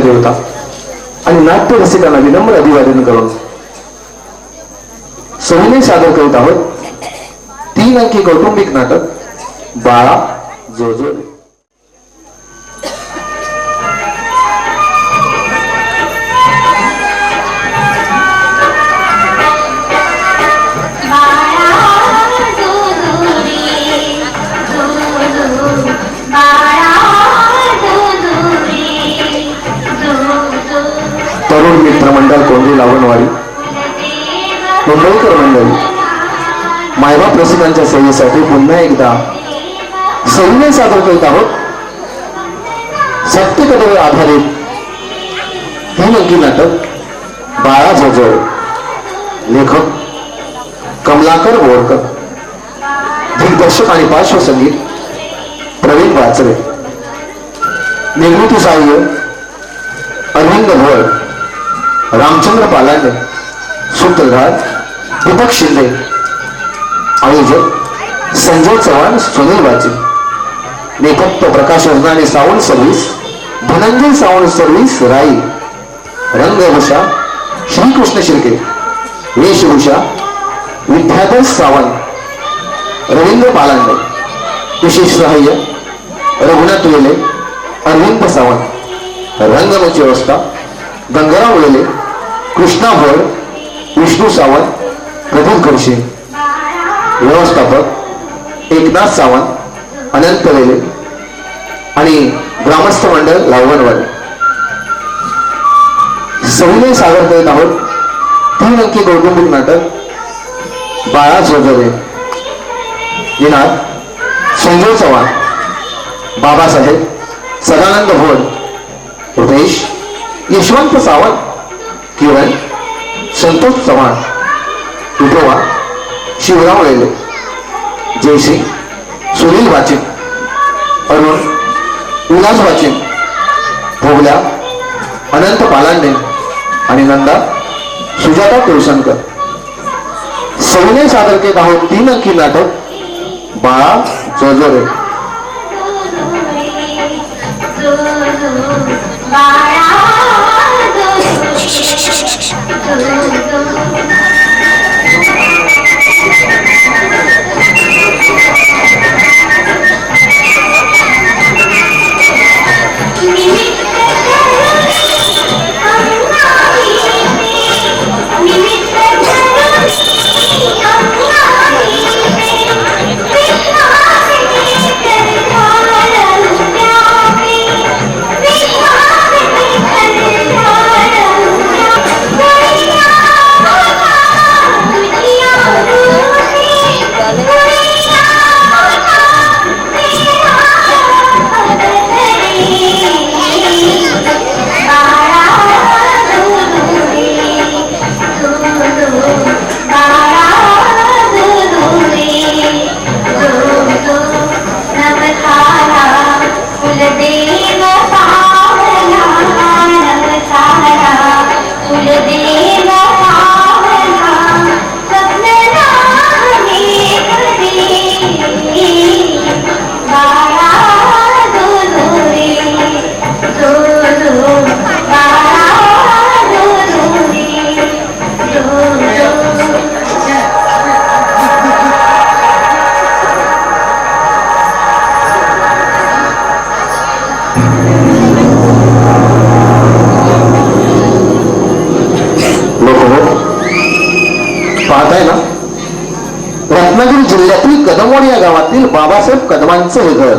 कुलदेवता आणि नाट्य रसिकांना विनम्र अभिवादन करून सोहने सादर करीत आहोत. तीन अंकी कौटुंबिक नाटक बाळा जोजोले. मित्रमंडळ कोंडी लावणवाडी. मुंबईकर मंडळी मायबाप रसिकांच्या सेवेसाठी पुन्हा एकदा सविनय सादर करीत आहोत. सत्यकथेवर आधारित हे नक्की नाटक बाळा जोजो लेखक कमलाकर बोरकर दिग्दर्शक आणि पार्श्वसंगीत प्रवीण वाचरे निर्मिती सहाय्य अरविंद भट रामचंद्र पालांडे सूत्रधार दीपक शिंदे आयोजक संजय चव्हाण सुनील वाचे नेपथ्य प्रकाश योजना सावंत सर्व्हिस धनंजय सावंत सर्व्हिस राई रंगभूषा श्रीकृष्ण शिर्के वेशभूषा विद्याधर सावंत रवींद्र पालांडे विशेष सहाय्य रघुनाथ वेले अरविंद सावंत रंगमची व्यवस्था गंगाराम वेले कृष्णा भोळ विष्णू सावंत प्रफुल खडसे व्यवस्थापक एकनाथ सावंत अनंत वेले आणि ग्रामस्थ मंडळ लावणवाडी सविनय सादर करत आहोत. तीन अंकी कौटुंबिक नाटक बाळा जोजरे विनाथ संजय चव्हाण बाबासाहेब सदानंद भोळ रुपेश यशवंत सावंत. किरण संतोष चव्हाण विठोबा शिवराम वेले जयसिंग सुनील वाचिन अरुण उल्हास वाचिन भोगल्या अनंत बालांडे आणि नंदा सुजाता तुळसनकर सविनय सादर केत आहोत तीन अंकी नाटक बाळा जोजोरे बाळा Altyazı M.K. de बाबासाहेब हे घर.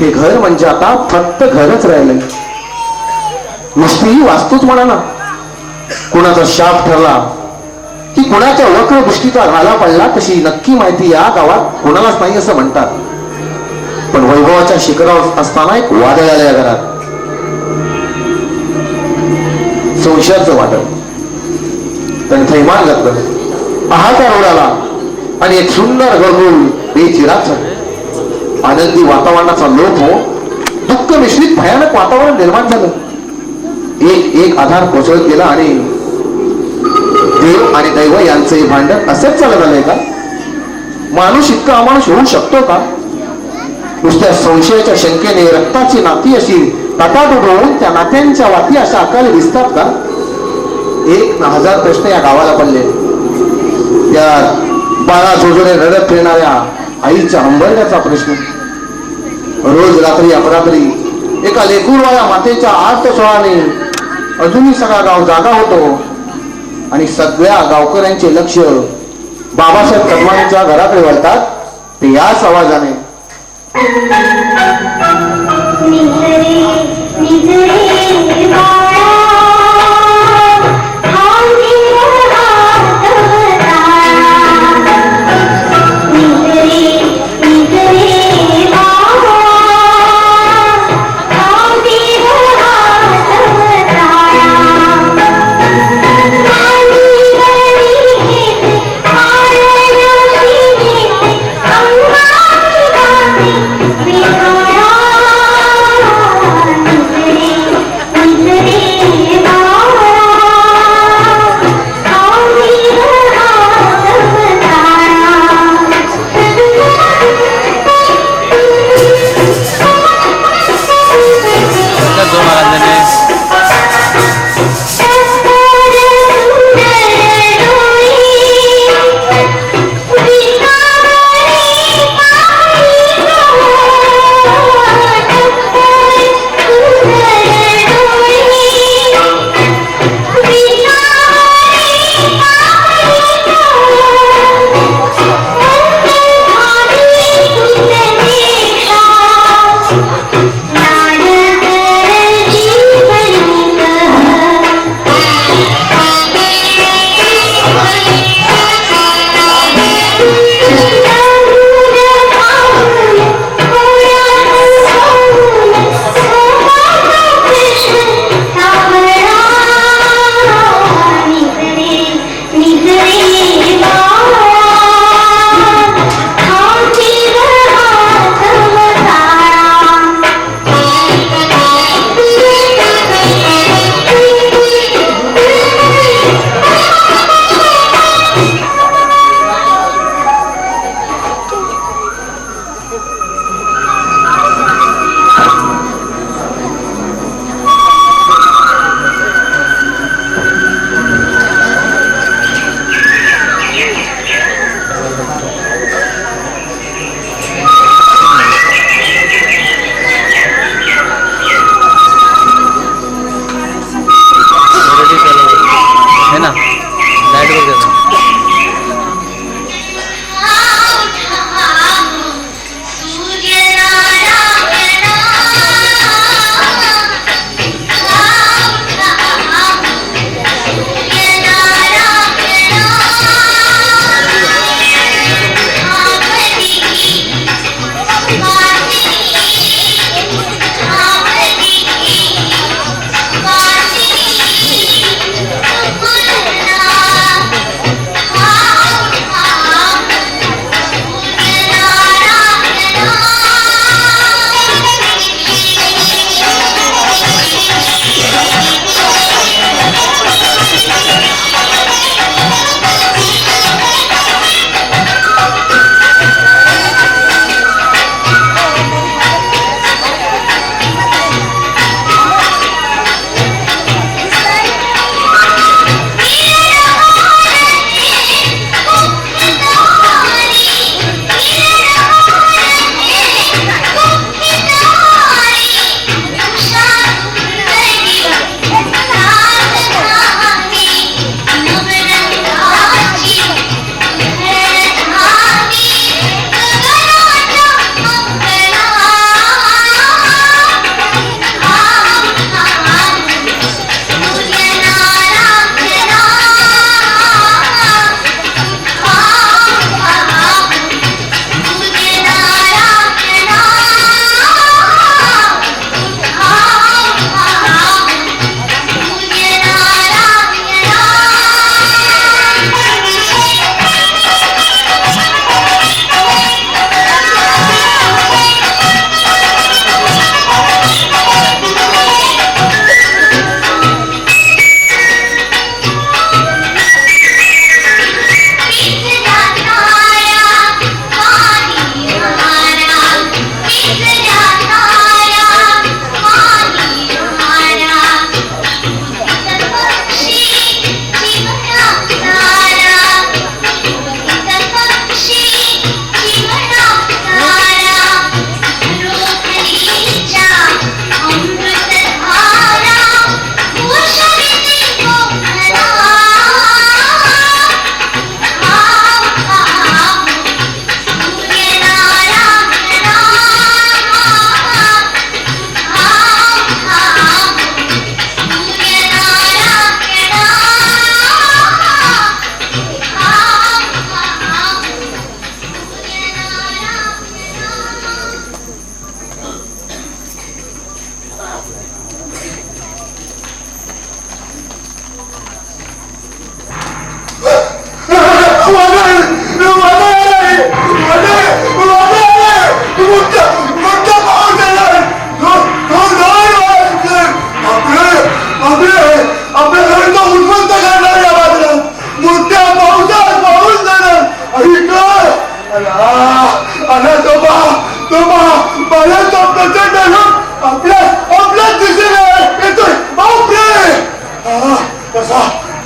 हे घर म्हणजे आता फक्त घरच राहिलंय. नुसती वास्तूच म्हणा ना. कुणाचा शाप ठरला की कुणाच्या वक्र दृष्टीचा घाला पडला तशी नक्की माहिती या गावात कुणालाच नाही असं म्हणतात. पण वैभवाच्या शिखरावर असताना एक वादळ आलं या घरात. संशयाचं वादळ. त्याने थैमान घातलं हाहाकार उडाला आणि एक सुंदर गळगुळ बेचिराच आनंदी वातावरणाचा लोप हो दुःख मिश्रित भयानक वातावरण निर्माण झालं. एक एक आधार कोसळत गेला आणि देव आणि दैव यांचं हे भांडण असंच चालत आलंय का? माणूस इतका अमानुष होऊ शकतो का? नुसत्या संशयाच्या शंकेने रक्ताची नाती अशी तटात उभवून त्या नात्यांच्या वाती अशा अकाली दिसतात का? एक ना हजार प्रश्न या गावाला पडले. या बाळा जोजोने रडत फिरणाऱ्या आईच्या हंबरण्याचा प्रश्न. रोज रात्री अपरात्री एका लेकूरवाया मातेच्या आठ सोळाने अजूनही सगळा गाव जागा होतो आणि सगळ्या गावकऱ्यांचे लक्ष बाबासाहेब कदमांच्या घराकडे वळतात ते याच आवाजाने.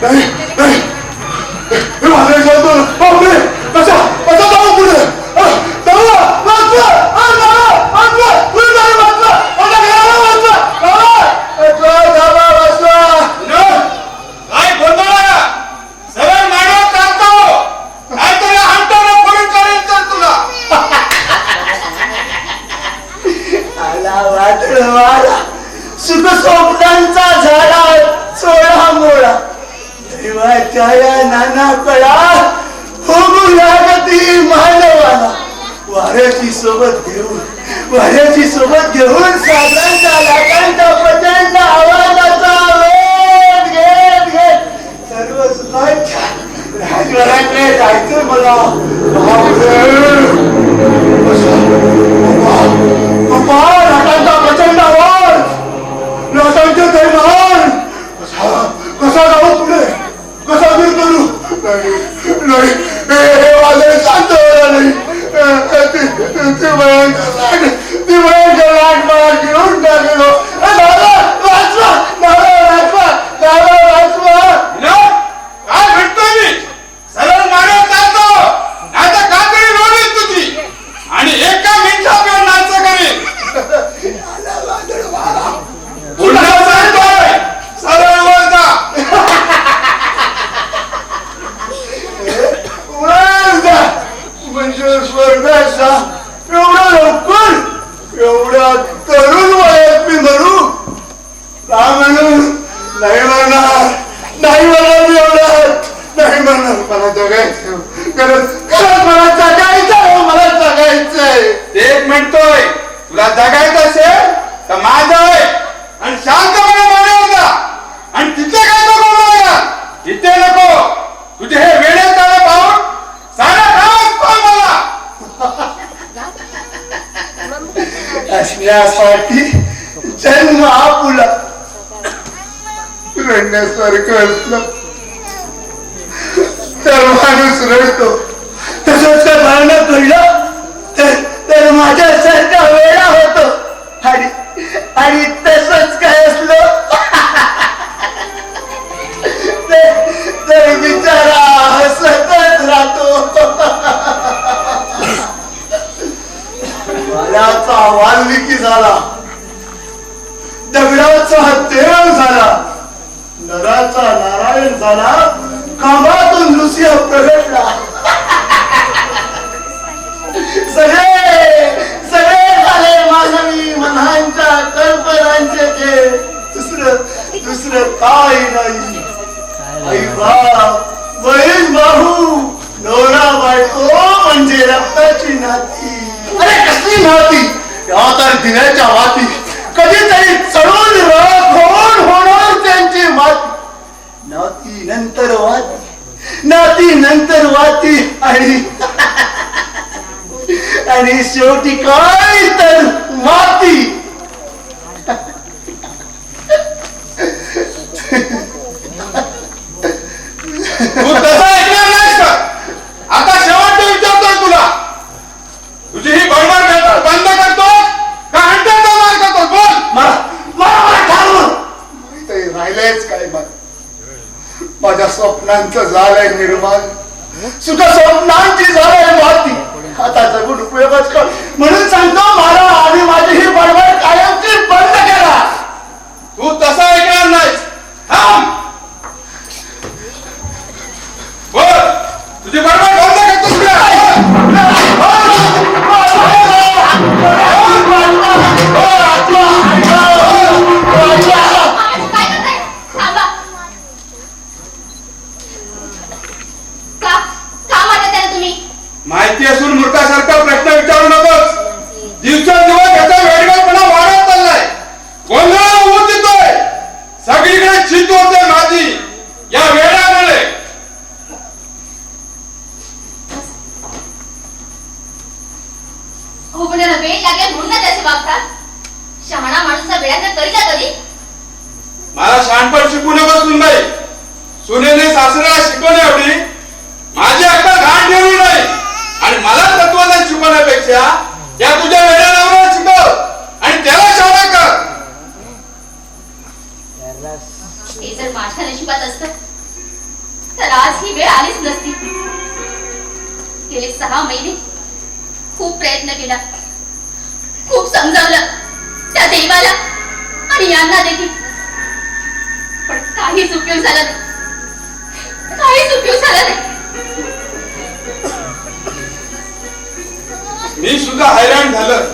来来。असण्यासाठी जन्म आपुला रडण्यासारखं असलं. तर माणूस रडतो. तसंच त्या भावना घडलं तर माझ्यासारखा वेळा होतो. आणि आणि तसंच काय असलं? तर मी दगडाचा वाल्मिकी झाला. दगडाचा देव झाला. नराचा नारायण झाला. कामातून दुसऱ्या प्रगटला. सोमणांचं झालंय निर्माण. सुद्धा सोमणांची झालंय माती आता जगून उपयोगच कर. म्हणून सांगतो मला आणि माझी ही बडबड कायमची बंद केला. तू तसा ऐकणार नाही माहिती असून मृतासारखा प्रश्न विचारू हे जर माझ्या नशिबात असत तर आज ही वेळ आलीच नसती. गेले सहा महिने खूप प्रयत्न केला. खूप समजावलं त्या देवाला आणि यांना देखील. पण काहीच उपयोग झाला नाही. काहीच उपयोग झाला नाही. मी सुद्धा हैराण झालं.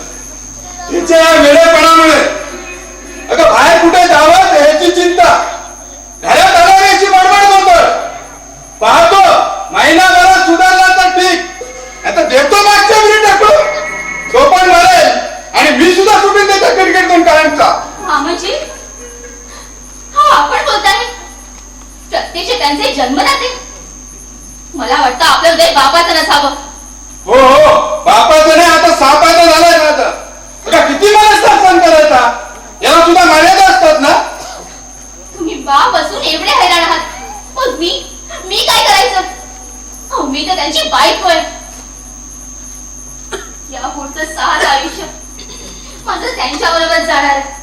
तिच्या वेळेपणामुळे अगं बाहेर कुठे जावं ह्याची चिंता. घरात आल्यावर याची बडबड गोंधळ पाहतो महिनाभरात सुधारला तर ठीक. आता देतो मागच्या घरी टाकू तो. पण मरेल. आणि मी सुद्धा सुटून देतो क्रिकेट दोन काळांचा मामाजी हा आपण बोलताय प्रत्यक्ष त्यांचे जन्मदाते. मला वाटतं आपलं हृदय बापाचं नसावं. हो हो. बापाचं नाही आता सापाचं झालंय माझं. अगं किती मला सण करायचा? याला सुद्धा मर्यादा असतात ना? तुम्ही बाप असून एवढे हैराण आहात. मग मी? मी काय करायचं? अहो, मी तर त्यांची बायको आहे. या पुढचं सारं आयुष्य माझं त्यांच्या बरोबर जाणार आहे.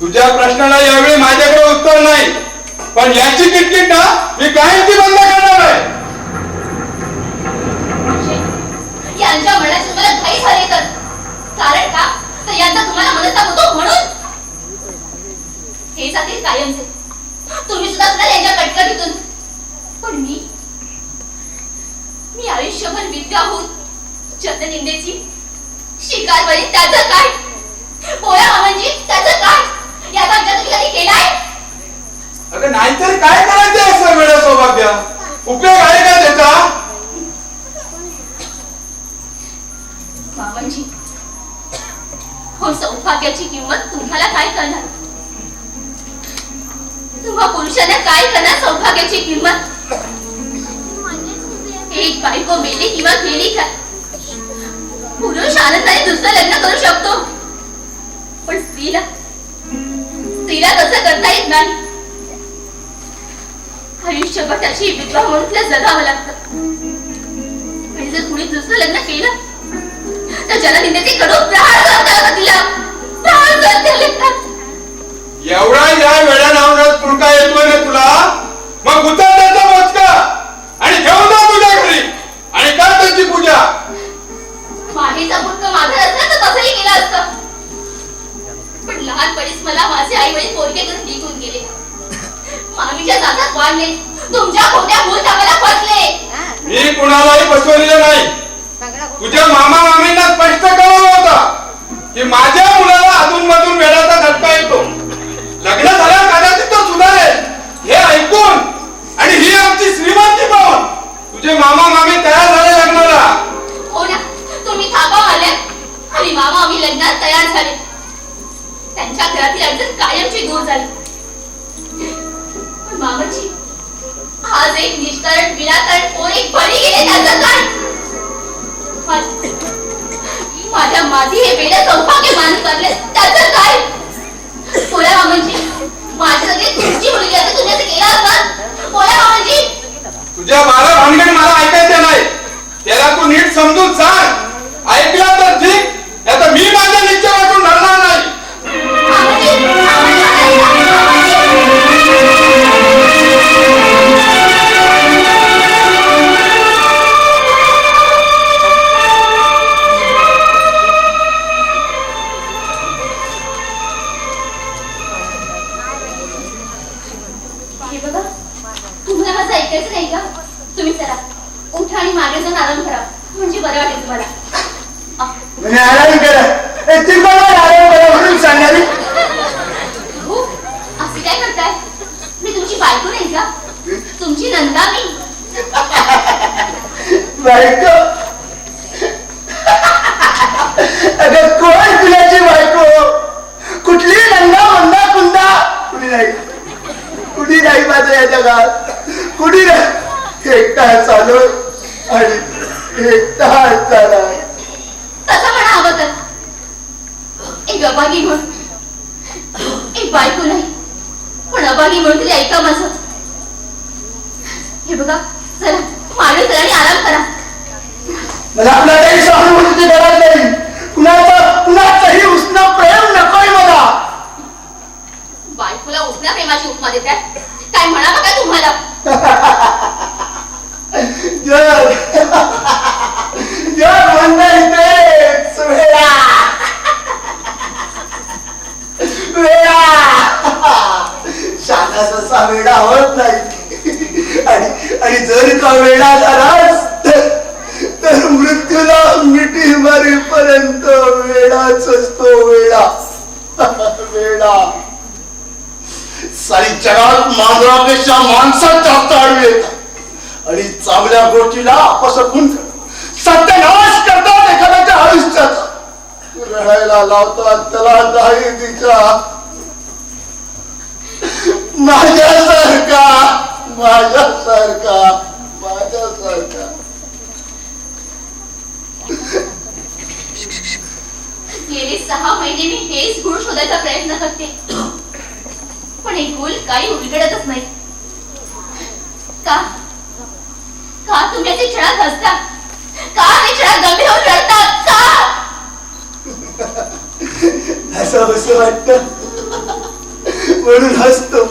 तुझ्या प्रश्नाला यावेळी माझ्याकडे उत्तर नाही. पण याची किटकिट ना मी कायमची बंद करणार आहे म्हणजे यांच्या मनाची तुम्हाला घाई झाली तर कारण का तर यांचा तुम्हाला मनस्ताप होतो म्हणून. हे जातील कायमचे. तुम्ही सुद्धा सुद्धा यांच्या कटकटीतून पण मी मी आयुष्यभर विद्याहूत जतनिंदेची शिकार बरी त्याचं काय? पोळ्या मामांजी त्याचं काय? याचा विचार तुम्ही कधी केलाय? अगं नाहीतर काय करायचं असं वेळ सौभाग्य? उपयोग आहे का त्याचा? मामांजी हो सौभाग्याची किंमत तुम्हाला काय करणार? तुम्हा पुरुषांना काय करणार सौभाग्याची किंमत? एक बायको मेली किंवा गेली काय पुरुष आनंदाने दुसरं लग्न करू शकतो. पण स्त्रीला? स्त्रीला तसं करता येत नाही. आयुष्यभर त्याची विधवा म्हणून तिला जगावं लागतं. आणि जर कुणी दुसरं लग्न केलं तर जलनिंदेचे कडू प्रहार करतात तिला प्रहार करतात एवढा या वेळा नावनात पुळका येतोय ना तुला? मग उतर त्याचा मोजका. आणि घेऊन जा तुझ्या घरी. आणि कर त्याची पूजा. माहीचा पुत्र माझा असता तर तसंही केलं असतं. पण लहानपणीच मला माझे आई वडील पोरगे करून निघून गेले. मामीच्या दातात वाढले. तुमच्या खोट्या भूल टाकायला फसले. मी कुणालाही फसवलेलं नाही. तुझ्या मामा मामींना स्पष्ट कळवलं होतं की माझ्या मुलाला अधून मधून वेळाचा धक्का येतो. लग्न झाल्या कदाचित तो सुधारेल. हे ऐकून आणि ही आमची श्रीमंती पाहून तुझे मामा मामी तयार झाले लग्नाला. हो ना तुम्ही थापा आले आणि मामा आम्ही लग्नात तयार झाले. त्यांच्या घरातील अडचण कायमची दूर झाली. पण मामाची आज एक निष्कारण विनाकारण कोणी एक बळी गेले त्याचं काय? माझ्या माझी हे वेळ सौभाग्य मान करले त्याचं काय? पोळ्या मामांची. माझी सगळी तुमची मुलगी असं तुम्ही असं केलं असतं पोळ्या मामांची. तुझ्या बारा भानगड मला ऐकायचं नाही. त्याला तू नीट समजून सांग. ऐकला तर ठीक. आता मी माझ्या ती करा म्हणून सांगावी. हो असे काय करताय? मी तुमची बायको नाही का? तुमची नंदा मी. बायको? अगं कोण तुझ्याची बायको? कुठली नंदा मंदा कुंदा? कुणी नाही. कुणी नाही माझं या जगात. कुणी नाही. एकटा चालू आणि एकटा चाला तसं म्हणा हवं तर. एक अभागी म्हणून एक बायको नाही पण अभागी म्हणून तरी ऐका माझं. हे बघा चला चला आणि आराम करा. मला आपल्या काही सहानुभूतीची गरज नाही कुणाचं कुणाचंही उष्ण प्रेम नकोय मला. बायकोला उठण्या प्रेमाची उपमा देतात काय म्हणावं काय तुम्हाला? जग जग म्हणणं वेळा शाना ससा वेळा होत नाही. आणि आणि जर का वेळा झालास तर मृत्यूला मिठी मारेपर्यंत वेळाच असतो वेळा. वेळा. सारी जगात मांजरापेक्षा माणसात जास्त आडवी येतात. आणि चांगल्या गोष्टीला आपसकून सत्यानाश करतात एखाद्याच्या आयुष्यात. रडायला लावतात त्याला दाही दिशा. माझ्यासारखा माझ्यासारखा माझ्यासारखा. गेले सहा महिने मी हेच गुण शोधायचा प्रयत्न करते. पण हे गुण काही उलगडतच नाही. का? का तुम्ही असे क्षणात हसता? का ते क्षणात गंभीर होऊन रडतात का? असं असं वाटत. म्हणून हसतो